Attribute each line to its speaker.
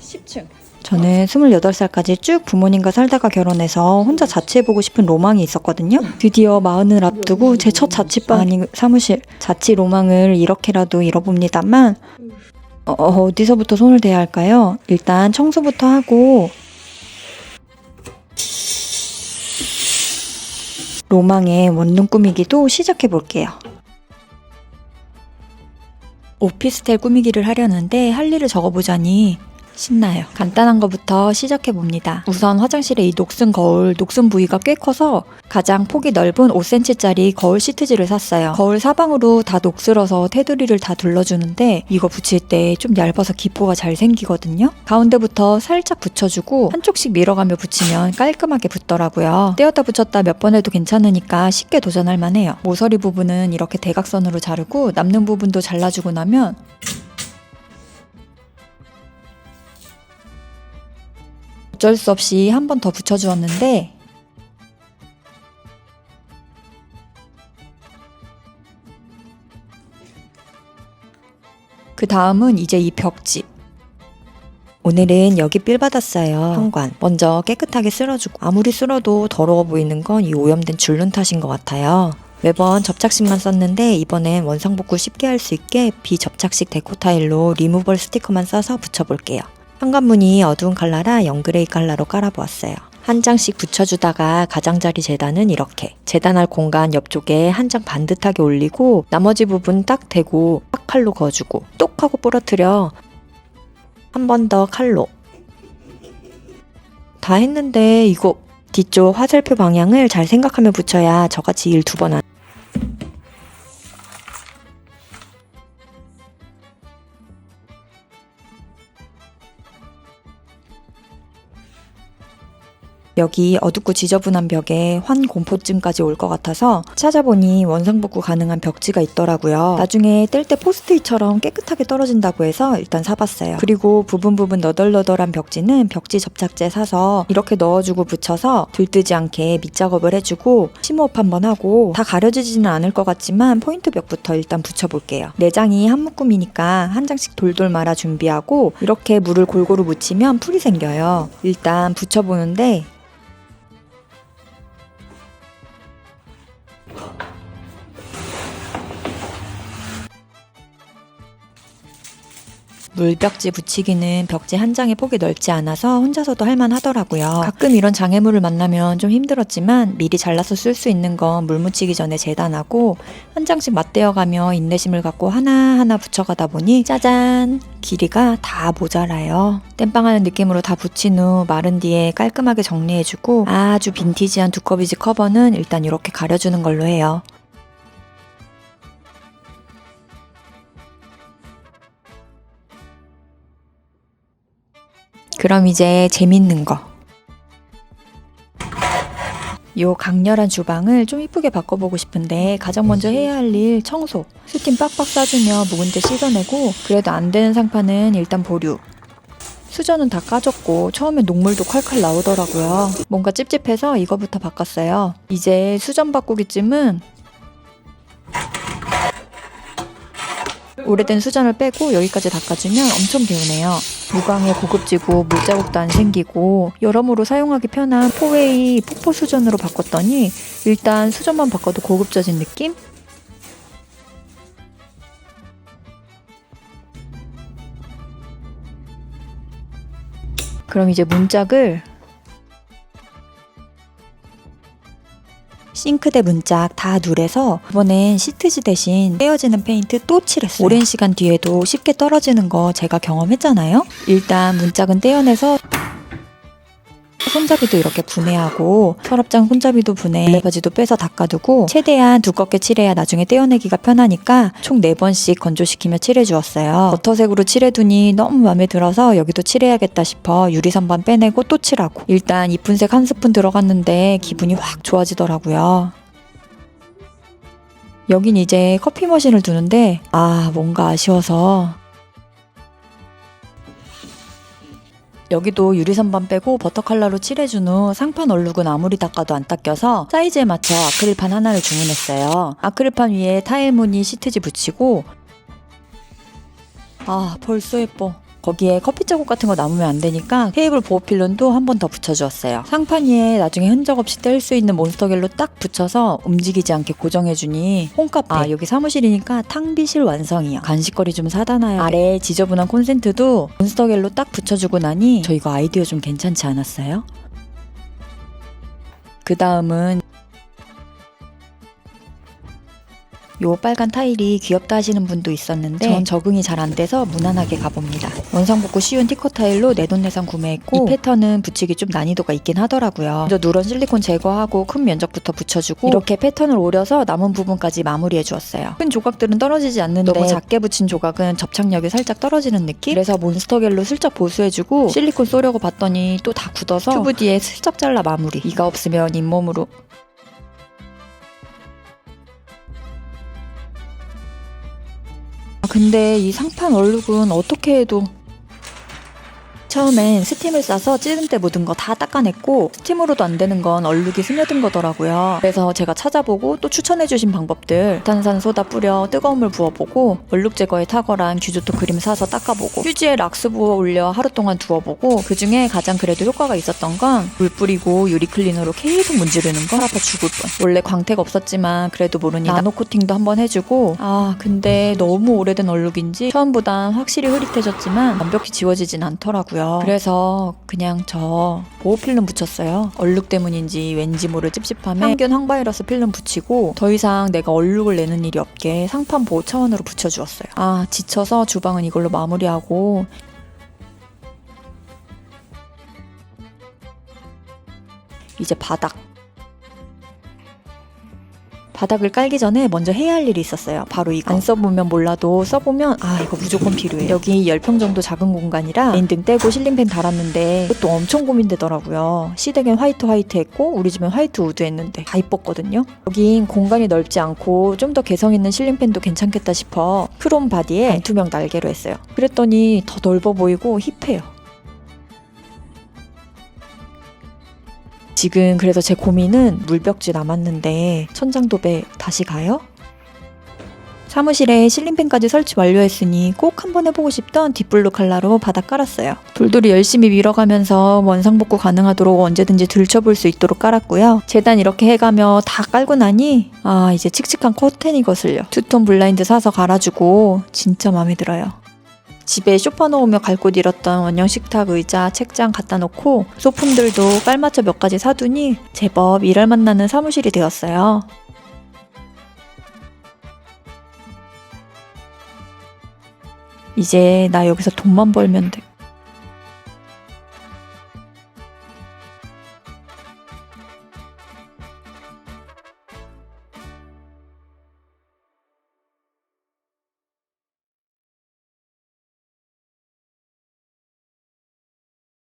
Speaker 1: 10층.
Speaker 2: 저는 28살까지 쭉 부모님과 살다가 결혼해서 혼자 자취해보고 싶은 로망이 있었거든요. 드디어 마흔을 앞두고 제 첫 자취방 아니 사무실 자취 로망을 이렇게라도 잃어봅니다만 어, 어디서부터 손을 대야 할까요? 일단 청소부터 하고 로망의 원룸 꾸미기도 시작해 볼게요. 오피스텔 꾸미기를 하려는데 할 일을 적어보자니 신나요. 간단한 것부터 시작해 봅니다. 우선 화장실에 이 녹슨 거울, 녹슨 부위가 꽤 커서 가장 폭이 넓은 5cm짜리 거울 시트지를 샀어요. 거울 사방으로 다 녹슬어서 테두리를 다 둘러주는데 이거 붙일 때 좀 얇아서 기포가 잘 생기거든요. 가운데부터 살짝 붙여주고 한쪽씩 밀어가며 붙이면 깔끔하게 붙더라고요. 떼었다 붙였다 몇 번 해도 괜찮으니까 쉽게 도전할 만해요. 모서리 부분은 이렇게 대각선으로 자르고 남는 부분도 잘라주고 나면 어쩔 수 없이 한 번 더 붙여주었는데 그 다음은 이제 이 벽지 오늘은 여기 삘 받았어요. 현관. 먼저 깨끗하게 쓸어주고 아무리 쓸어도 더러워 보이는 건 이 오염된 줄눈 탓인 것 같아요. 매번 접착식만 썼는데 이번엔 원상복구 쉽게 할 수 있게 비접착식 데코 타일로 리무벌 스티커만 써서 붙여볼게요. 현관문이 어두운 칼라라 영그레이 칼라로 깔아보았어요. 한 장씩 붙여주다가 가장자리 재단은 이렇게 재단할 공간 옆쪽에 한 장 반듯하게 올리고 나머지 부분 딱 대고 딱 칼로 그어주고 똑 하고 부러뜨려 한 번 더 칼로 다 했는데 이거 뒤쪽 화살표 방향을 잘 생각하며 붙여야 저같이 일 두 번 안. 여기 어둡고 지저분한 벽에 환공포증까지 올 것 같아서 찾아보니 원상복구 가능한 벽지가 있더라고요. 나중에 뗄 때 포스트잇처럼 깨끗하게 떨어진다고 해서 일단 사봤어요. 그리고 부분 부분 너덜너덜한 벽지는 벽지 접착제 사서 이렇게 넣어주고 붙여서 들뜨지 않게 밑작업을 해주고 심호흡 한번 하고 다 가려지지는 않을 것 같지만 포인트 벽부터 일단 붙여볼게요. 내장이 한 묶음이니까 한 장씩 돌돌 말아 준비하고 이렇게 물을 골고루 묻히면 풀이 생겨요. 일단 붙여보는데 물벽지 붙이기는 벽지 한 장의 폭이 넓지 않아서 혼자서도 할만하더라고요. 가끔 이런 장애물을 만나면 좀 힘들었지만 미리 잘라서 쓸 수 있는 건 물 묻히기 전에 재단하고 한 장씩 맞대어가며 인내심을 갖고 하나하나 붙여가다 보니 짜잔! 길이가 다 모자라요. 땜빵하는 느낌으로 다 붙인 후 마른 뒤에 깔끔하게 정리해주고 아주 빈티지한 두꺼비지 커버는 일단 이렇게 가려주는 걸로 해요. 그럼 이제 재밌는 거. 요 강렬한 주방을 좀 이쁘게 바꿔보고 싶은데 가장 먼저 해야 할 일 청소. 스팀 빡빡 싸주며 묵은 데 씻어내고 그래도 안 되는 상판은 일단 보류. 수저는 다 까졌고 처음에 녹물도 콸콸 나오더라고요. 뭔가 찝찝해서 이거부터 바꿨어요. 이제 수전 바꾸기쯤은 오래된 수전을 빼고 여기까지 닦아주면 엄청 개운해요. 무광에 고급지고 물자국도 안 생기고 여러모로 사용하기 편한 포웨이 폭포 수전으로 바꿨더니 일단 수전만 바꿔도 고급져진 느낌? 그럼 이제 문짝을 싱크대 문짝 다 누래서 이번엔 시트지 대신 떼어지는 페인트 또 칠했어요. 오랜 시간 뒤에도 쉽게 떨어지는 거 제가 경험했잖아요. 일단 문짝은 떼어내서 손잡이도 이렇게 분해하고 서랍장 손잡이도 분해 바지도 빼서 닦아두고 최대한 두껍게 칠해야 나중에 떼어내기가 편하니까 총 4번씩 건조시키며 칠해주었어요. 버터색으로 칠해두니 너무 마음에 들어서 여기도 칠해야겠다 싶어 유리선반 빼내고 또 칠하고 일단 이쁜 색 한 스푼 들어갔는데 기분이 확 좋아지더라고요. 여긴 이제 커피 머신을 두는데 아 뭔가 아쉬워서 여기도 유리선반 빼고 버터 컬러로 칠해준 후 상판 얼룩은 아무리 닦아도 안 닦여서 사이즈에 맞춰 아크릴판 하나를 주문했어요. 아크릴판 위에 타일 무늬 시트지 붙이고 아 벌써 예뻐. 거기에 커피 자국 같은 거 남으면 안 되니까 테이블 보호 필름도 한 번 더 붙여주었어요. 상판 위에 나중에 흔적 없이 뗄 수 있는 몬스터겔로 딱 붙여서 움직이지 않게 고정해주니 홈카페. 아 여기 사무실이니까 탕비실 완성이요. 간식거리 좀 사다 놔요. 아래 지저분한 콘센트도 몬스터겔로 딱 붙여주고 나니 저 이거 아이디어 좀 괜찮지 않았어요? 그 다음은 요 빨간 타일이 귀엽다 하시는 분도 있었는데 전 적응이 잘 안 돼서 무난하게 가봅니다. 원상 복구 쉬운 티커 타일로 내돈내산 구매했고 이 패턴은 붙이기 좀 난이도가 있긴 하더라고요. 먼저 누런 실리콘 제거하고 큰 면적부터 붙여주고 이렇게 패턴을 오려서 남은 부분까지 마무리해 주었어요. 큰 조각들은 떨어지지 않는데 너무 작게 붙인 조각은 접착력이 살짝 떨어지는 느낌? 그래서 몬스터겔로 슬쩍 보수해주고 실리콘 쏘려고 봤더니 또 다 굳어서 튜브 뒤에 슬쩍 잘라 마무리. 이가 없으면 잇몸으로 근데 이 상판 얼룩은 어떻게 해도 처음엔 스팀을 싸서 찌든 때 묻은 거 다 닦아냈고 스팀으로도 안 되는 건 얼룩이 스며든 거더라고요. 그래서 제가 찾아보고 또 추천해주신 방법들 탄산 소다 뿌려 뜨거운 물 부어보고 얼룩 제거에 탁월한 규조토 크림 사서 닦아보고 휴지에 락스 부어 올려 하루 동안 두어보고 그 중에 가장 그래도 효과가 있었던 건 물 뿌리고 유리 클리너로 계속 문지르는 거 아파 죽을 뻔. 원래 광택 없었지만 그래도 모르니 나노 코팅도 한번 해주고 아 근데 너무 오래된 얼룩인지 처음보단 확실히 흐릿해졌지만 완벽히 지워지진 않더라고요. 그래서 그냥 저 보호 필름 붙였어요. 얼룩 때문인지 왠지 모를 찝찝함에 항균 항바이러스 필름 붙이고 더 이상 내가 얼룩을 내는 일이 없게 상판 보호 차원으로 붙여주었어요. 아 지쳐서 주방은 이걸로 마무리하고 이제 바닥. 바닥을 깔기 전에 먼저 해야 할 일이 있었어요. 바로 이거. 안 써보면 몰라도 써보면 아 이거 무조건 필요해. 여기 10평 정도 작은 공간이라 엔등 떼고 실링팬 달았는데 그것도 엄청 고민되더라고요. 시댁엔 화이트 화이트 했고 우리 집엔 화이트 우드 했는데 다 이뻤거든요. 여긴 공간이 넓지 않고 좀 더 개성 있는 실링팬도 괜찮겠다 싶어 크롬 바디에 반투명 날개로 했어요. 그랬더니 더 넓어 보이고 힙해요. 지금 그래서 제 고민은 물벽지 남았는데 천장도배 다시 가요? 사무실에 실링팬까지 설치 완료했으니 꼭 한번 해보고 싶던 딥블루 컬러로 바닥 깔았어요. 돌돌이 열심히 밀어가면서 원상복구 가능하도록 언제든지 들춰볼 수 있도록 깔았고요. 재단 이렇게 해가며 다 깔고 나니 아 이제 칙칙한 커튼이 거슬려. 투톤 블라인드 사서 갈아주고 진짜 마음에 들어요. 집에 쇼파 놓으며 갈 곳 잃었던 원형 식탁 의자, 책장 갖다 놓고 소품들도 깔맞춰 몇 가지 사두니 제법 일할 만나는 사무실이 되었어요. 이제 나 여기서 돈만 벌면 돼.